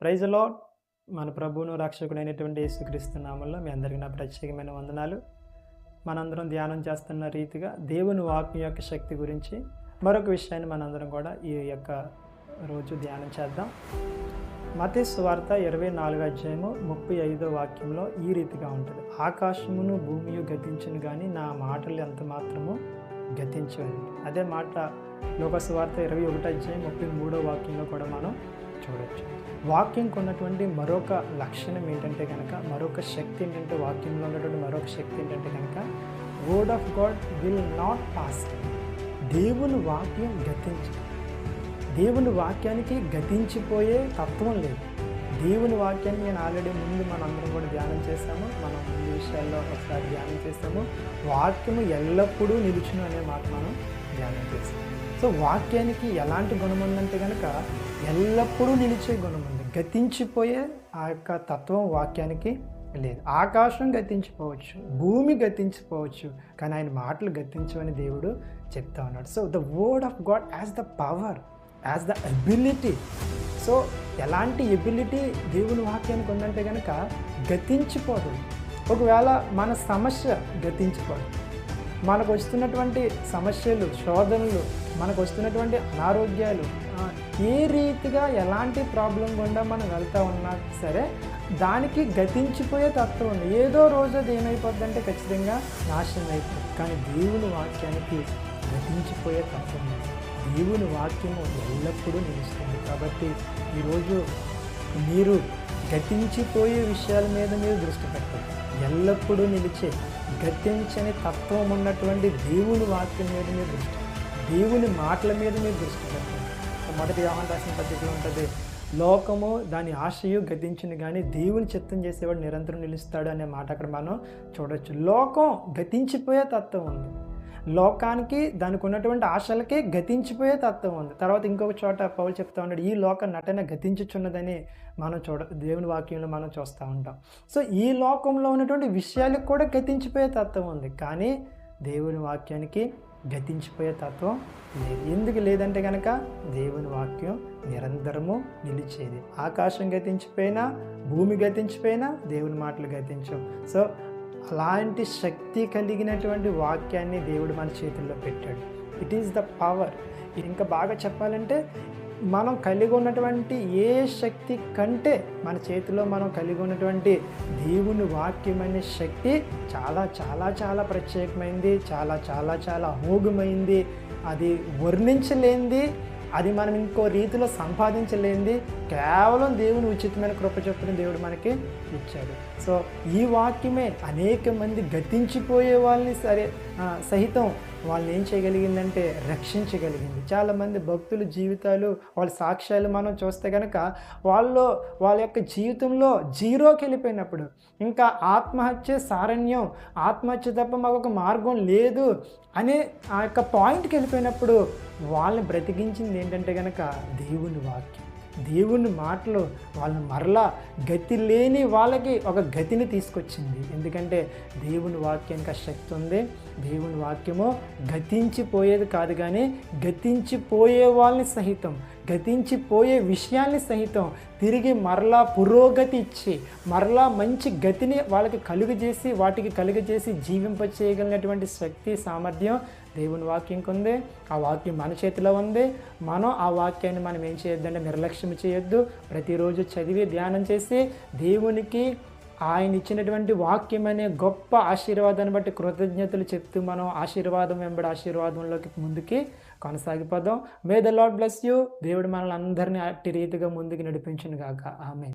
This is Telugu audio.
ప్రైజ్లో మన ప్రభువును రక్షకుడైనటువంటి యేసుక్రీస్తు నామంలో మీ అందరికీ నా ప్రత్యేకమైన వందనాలు. మనందరం ధ్యానం చేస్తున్న రీతిగా దేవుని వాక్యం యొక్క శక్తి గురించి మరొక విషయాన్ని మనందరం కూడా ఈ యొక్క రోజు ధ్యానం చేద్దాం. మతే స్వార్త ఇరవై నాలుగు అధ్యాయము ముప్పై ఐదో వాక్యంలో ఈ రీతిగా ఉంటుంది. ఆకాశమును భూమియు గతించను కానీ నా మాటలు ఎంత మాత్రము గతించవని అదే మాట లోకసువార్త ఇరవై ఒకటి అధ్యాయం ముప్పై మూడో వాక్యంలో కూడా మనం చూడొచ్చు. వాక్యంకి ఉన్నటువంటి మరొక లక్షణం ఏంటంటే కనుక మరొక శక్తి ఏంటంటే వాక్యంలో ఉన్నటువంటి మరొక శక్తి ఏంటంటే కనుక word of God will not pass దేవుని వాక్యం గతించి దేవుని వాక్యానికి గతించిపోయే తత్వం లేదు. దేవుని వాక్యాన్ని నేను ఆల్రెడీ ముందు మనందరం కూడా ధ్యానం చేస్తాము మనం ముందు విషయాల్లో ఒకసారి ధ్యానం చేస్తాము వాక్యము ఎల్లప్పుడూ నిలుచును అనే మాట మనం ధ్యానం చేస్తాం సో వాక్యానికి ఎలాంటి గుణం ఉందంటే కనుక ఎల్లప్పుడూ నిలిచే గుణం ఉంది గతించిపోయే ఆ యొక్క తత్వం వాక్యానికి లేదు. ఆకాశం గతించిపోవచ్చు భూమి గతించిపోవచ్చు కానీ ఆయన మాటలు గతించమని దేవుడు చెప్తా ఉన్నాడు. So the word of God as the power as the ability so ఎలాంటి ఎబిలిటీ దేవుని వాక్యానికి ఉందంటే కనుక గతించిపోదు. ఒకవేళ మన సమస్య గతించిపోదు. మనకు వస్తున్నటువంటి సమస్యలు శోధనలు మనకు వస్తున్నటువంటి అనారోగ్యాలు ఏ రీతిగా ఎలాంటి ప్రాబ్లం గుండా మనం వెళ్తా ఉన్నా సరే దానికి గతించిపోయే తత్వం ఉంది. ఏదో రోజు అది ఏమైపోద్దంటే ఖచ్చితంగా నాశనం అయిపోతుంది. కానీ దేవుని వాక్యానికి గతించిపోయే తత్వం ఉంది. దేవుని వాక్యము ఎల్లప్పుడూ నిలుస్తుంది. కాబట్టి ఈరోజు మీరు గతించిపోయే విషయాల మీద మీరు దృష్టి పెట్టండి ఎల్లప్పుడూ నిలిచే గతించని తత్వం ఉన్నటువంటి దేవుని వాక్యం మీద మీరు దృష్టి. దేవుని మాటల మీద మీరు దృష్టి పెట్టండి మొదటి వ్యవహారం రాసిన పద్ధతిలో ఉంటుంది లోకము దాని ఆశయు గతించింది కానీ దేవుని చిత్తం చేసేవాడు నిరంతరం నిలుస్తాడు అనే మాట అక్కడ మనం చూడొచ్చు. లోకం గతించిపోయే తత్వం ఉంది. లోకానికి దానికి ఉన్నటువంటి ఆశలకే గతించిపోయే తత్వం ఉంది. తర్వాత ఇంకొక చోట పౌలు చెప్తా ఉన్నాడు ఈ లోక నటన గతించుచున్నదని మనం చూడ దేవుని వాక్యంలో మనం చూస్తూ ఉంటాం. సో ఈ లోకంలో ఉన్నటువంటి విషయాలకు కూడా గతించిపోయే తత్వం ఉంది. కానీ దేవుని వాక్యానికి గతించిపోయే తత్వం లేదు. ఎందుకు లేదంటే కనుక దేవుని వాక్యం నిరంతరము నిలిచేది. ఆకాశం గతించిపోయినా భూమి గతించిపోయినా దేవుని మాటలు గతించవు. సో అలాంటి శక్తి కలిగినటువంటి వాక్యాన్ని దేవుడు మన చేతుల్లో పెట్టాడు. ఇట్ ఈస్ ద పవర్ ఇంకా బాగా చెప్పాలంటే మనం కలిగి ఉన్నటువంటి ఏ శక్తి కంటే మన చేతిలో మనం కలిగి ఉన్నటువంటి దేవుని వాక్యం అనే శక్తి చాలా చాలా చాలా ప్రత్యేకమైంది చాలా చాలా చాలా అమోఘమైంది అది వర్ణించలేనిది అది మనం ఇంకో రీతిలో సంపాదించలేనిది కేవలం దేవుని ఉచితమైన కృప చొప్పున దేవుడు మనకి ఇచ్చాడు. సో ఈ వాక్యమే అనేక మంది గతించిపోయే వాళ్ళని సరే సహితం వాళ్ళని ఏం చేయగలిగిందంటే రక్షించగలిగింది. చాలామంది భక్తుల జీవితాలు వాళ్ళ సాక్ష్యాలు మనం చూస్తే కనుక వాళ్ళు వాళ్ళ యొక్క జీవితంలో జీరోకి వెళ్ళిపోయినప్పుడు ఇంకా ఆత్మహత్య సారణ్యం ఆత్మహత్య తప్ప మాకు ఒక మార్గం లేదు అనే ఆ యొక్క పాయింట్కి వెళ్ళిపోయినప్పుడు వాళ్ళని బ్రతికించింది ఏంటంటే కనుక దేవుని వాక్యం. దేవుని మాటలు వాళ్ళని మరలా గతి లేని వాళ్ళకి ఒక గతిని తీసుకొచ్చింది. ఎందుకంటే దేవుని వాక్యానికి ఆ శక్తి ఉంది. దేవుని వాక్యము గతించిపోయేది కాదు కానీ గతించిపోయే వాళ్ళని సహితం గతించిపోయే విషయాన్ని సహితం తిరిగి మరలా పురోగతి ఇచ్చి మరలా మంచి గతిని వాళ్ళకి కలుగజేసి వాటికి కలుగజేసి జీవింప చేయగలిగినటువంటి శక్తి సామర్థ్యం దేవుని వాక్యంకి ఉంది. ఆ వాక్యం మన చేతిలో ఉంది. మనం ఆ వాక్యాన్ని మనం ఏం చేయొద్దంటే నిర్లక్ష్యం చేయొద్దు. ప్రతిరోజు చదివి ధ్యానం చేసి దేవునికి ఆయన ఇచ్చినటువంటి వాక్యం అనే గొప్ప ఆశీర్వాదాన్ని బట్టి కృతజ్ఞతలు చెప్తూ మనం ఆశీర్వాదం వెంబడి ఆశీర్వాదంలోకి ముందుకి కొనసాగిపోదాం. May the Lord bless you దేవుడు మనల్ని అందరినీ అట్టి రీతిగా ముందుకు నడిపించును గాక ఆమె